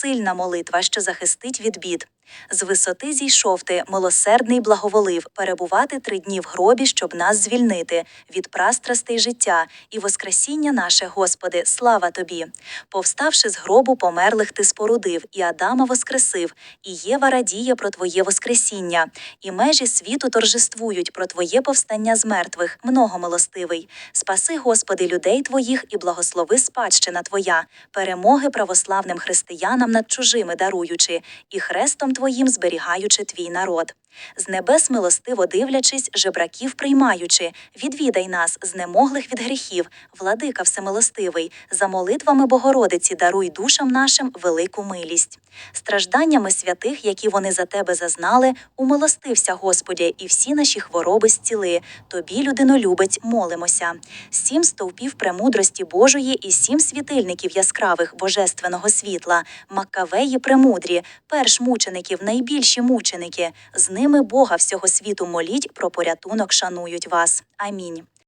сильна молитва, що захистить від бід. З висоти зійшов ти, милосердний благоволив, перебувати три дні в гробі, щоб нас звільнити від прастрастей життя і воскресіння наше, Господи, слава Тобі. Повставши з гробу померлих, ти спорудив, і Адама воскресив, і Єва радіє про Твоє воскресіння, і межі світу торжествують про Твоє повстання з мертвих, многомилостивий. Спаси, Господи, людей Твоїх і благослови спадщина Твоя, перемоги православним християнам над чужими даруючи, і хрестом Твоїм зберігаючи Твій народ. З небес милостиво дивлячись, жебраків приймаючи, відвідай нас, знемоглих від гріхів, владика всемилостивий, за молитвами Богородиці даруй душам нашим велику милість. Стражданнями святих, які вони за тебе зазнали, умилостився, Господі, і всі наші хвороби зціли. Тобі, людинолюбець, молимося. Сім стовпів премудрості Божої і сім світильників яскравих божественного світла, маккавеї премудрі, перш мучеників, найбільші мученики. З ними Бога всього світу моліть, про порятунок шанують вас. Амінь.